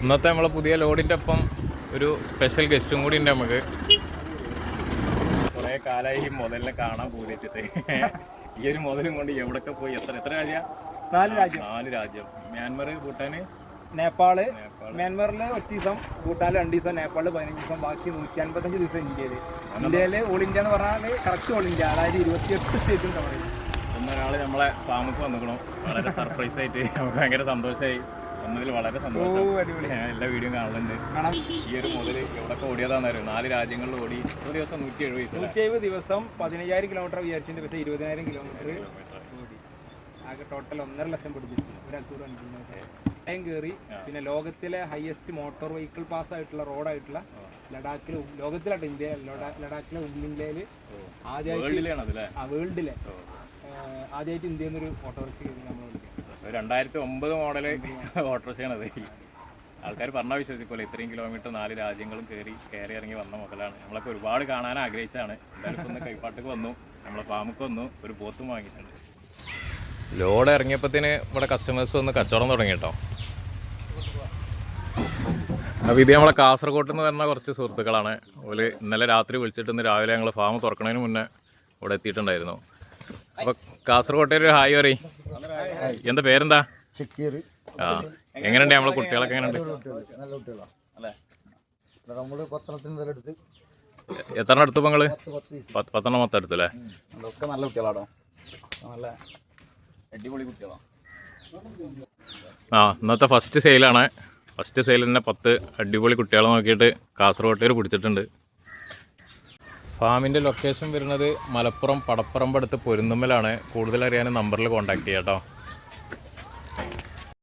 ഇന്നത്തെ നമ്മളെ പുതിയ ലോഡിന്റെ ഒപ്പം ഒരു സ്പെഷ്യൽ ഗസ്റ്റും കൂടി ഉണ്ട് നമുക്ക്. കൊറേ കാലായി ഈ മുതലിനെ കാണാൻ പൂരിച്ചിട്ട്. ഈ ഒരു മുതലും കൊണ്ട് എവിടൊക്കെ പോയി? എത്ര എത്ര രാജ്യ? നാല് രാജ്യം. നാല് രാജ്യം. മ്യാൻമർ ഭൂട്ടാന്? നേപ്പാൾ. മ്യാൻമറിൽ ഒറ്റ ദിവസം ഭൂട്ടാനിൽ രണ്ട് ദിവസം നേപ്പാളിൽ പതിനഞ്ച് ദിവസം ബാക്കി നൂറ്റി അൻപത്തഞ്ച് ദിവസം ഇന്ത്യയിൽ ഇന്ത്യയിൽ ഓൾ ഇന്ത്യ എന്ന് പറഞ്ഞാൽ കറക്റ്റ് ഓൾ ഇന്ത്യ. അതായത് ഇരുപത്തിയെട്ട് സ്റ്റേറ്റും കവർ ഒന്നൊരാൾ നമ്മളെ ഫാമുക്ക് വന്നിക്കണം. വളരെ സർപ്രൈസ് ആയിട്ട്. നമുക്ക് ഭയങ്കര സന്തോഷമായി വന്നതിൽ വളരെ സന്തോഷം. എല്ലാ വീഡിയോ കാണുന്നുണ്ട്. കാണാം. ഈ ഒരു മുതൽ എവിടൊക്കെ ഓടിയതാണെന്നറിയോ നാല് രാജ്യങ്ങളിൽ ഓടി ഒരു ദിവസം നൂറ്റി എഴുപത് നൂറ്റി എഴുപത് ദിവസം പതിനയ്യായിരം കിലോമീറ്റർ വിചാരിച്ചതിന്റെ പക്ഷേ ഇരുപതിനായിരം കിലോമീറ്റർ ഓടി. ആകെ ടോട്ടൽ ഒന്നര ലക്ഷം പിടിപ്പിച്ചു. ഒരു അക്കൂർ ടൈം കയറി പിന്നെ ലോകത്തിലെ ഹയസ്റ്റ് മോട്ടോർ വെഹിക്കിൾ പാസ് ആയിട്ടുള്ള റോഡായിട്ടുള്ള ലഡാക്കിലെ ലോകത്തിലായിട്ട് ഇന്ത്യ ലഡാ- ലഡാക്കിലെ ഉള്ളിന്ത്യയിൽ ആദ്യമായിട്ട് ആ വേൾഡിലെ. ആദ്യമായിട്ട് ഇന്ത്യയിൽ നിന്നൊരു ഓട്ടോറിക്ഷ നമ്മൾ വിളിക്കും രണ്ടായിരത്തി ഒമ്പത് മോഡൽ ഓട്ടോറിക്ഷയാണത്. ആൾക്കാർ പറഞ്ഞാൽ വിശ്വസിക്കുമല്ലോ ഇത്രയും കിലോമീറ്റർ നാല് രാജ്യങ്ങളും കയറി കയറി ഇറങ്ങി വന്ന മുതലാണ്. നമ്മളൊക്കെ ഒരുപാട് കാണാൻ ആഗ്രഹിച്ചാണ് എന്തായാലും ഒന്ന് കൈപ്പാട്ടക്ക് വന്നു. നമ്മളെ ഫാമുക്ക് വന്നു. ഒരു പോത്തും വാങ്ങിയിട്ടുണ്ട്. ലോഡ് ഇറങ്ങിയപ്പോഴത്തേന് ഇവിടെ കസ്റ്റമേഴ്സ് വന്ന് കച്ചവടം തുടങ്ങി കേട്ടോ. അപ്പോൾ നമ്മളെ കാസർഗോട്ട് നിന്ന് വരുന്ന കുറച്ച് സുഹൃത്തുക്കളാണ്. ഓൽ ഇന്നലെ രാത്രി വിളിച്ചിട്ട് ഇന്ന് രാവിലെ ഞങ്ങൾ ഫാം തുറക്കണതിന് മുന്നേ ഇവിടെ എത്തിയിട്ടുണ്ടായിരുന്നു. അപ്പോൾ ഒരു ഹായ് പറയും. എന്താ പേരെന്താ? ഷക്കീർ. ആ എങ്ങനെയുണ്ട് നമ്മളെ കുട്ടികളൊക്കെ എങ്ങനെയുണ്ട്? നല്ല കുട്ടികളാണ് അല്ലേ? എടുത്ത് എത്ര എടുത്തു നിങ്ങൾ പത്തെണ്ണം മൊത്തം എടുത്തു അല്ലേ? നല്ല കുട്ടികളാണോ നല്ല അടിപൊളി കുട്ടികളാണ് ആ ഇന്നത്തെ ഫസ്റ്റ് സെയിലാണ് ഫസ്റ്റ് സെയിൽ തന്നെ പത്ത് അടിപൊളി കുട്ടികളെ നോക്കിയിട്ട് കാസർഗോട്ടേർ പിടിച്ചിട്ടുണ്ട്. ഫാമിന്റെ ലൊക്കേഷൻ വരുന്നത് മലപ്പുറം പടപ്പറമ്പ് അടുത്ത് പൊരുന്നുമ്മലാണ്. കൂടുതൽ അറിയാൻ നമ്പറിൽ കോൺടാക്ട് ചെയ്യാം കേട്ടോ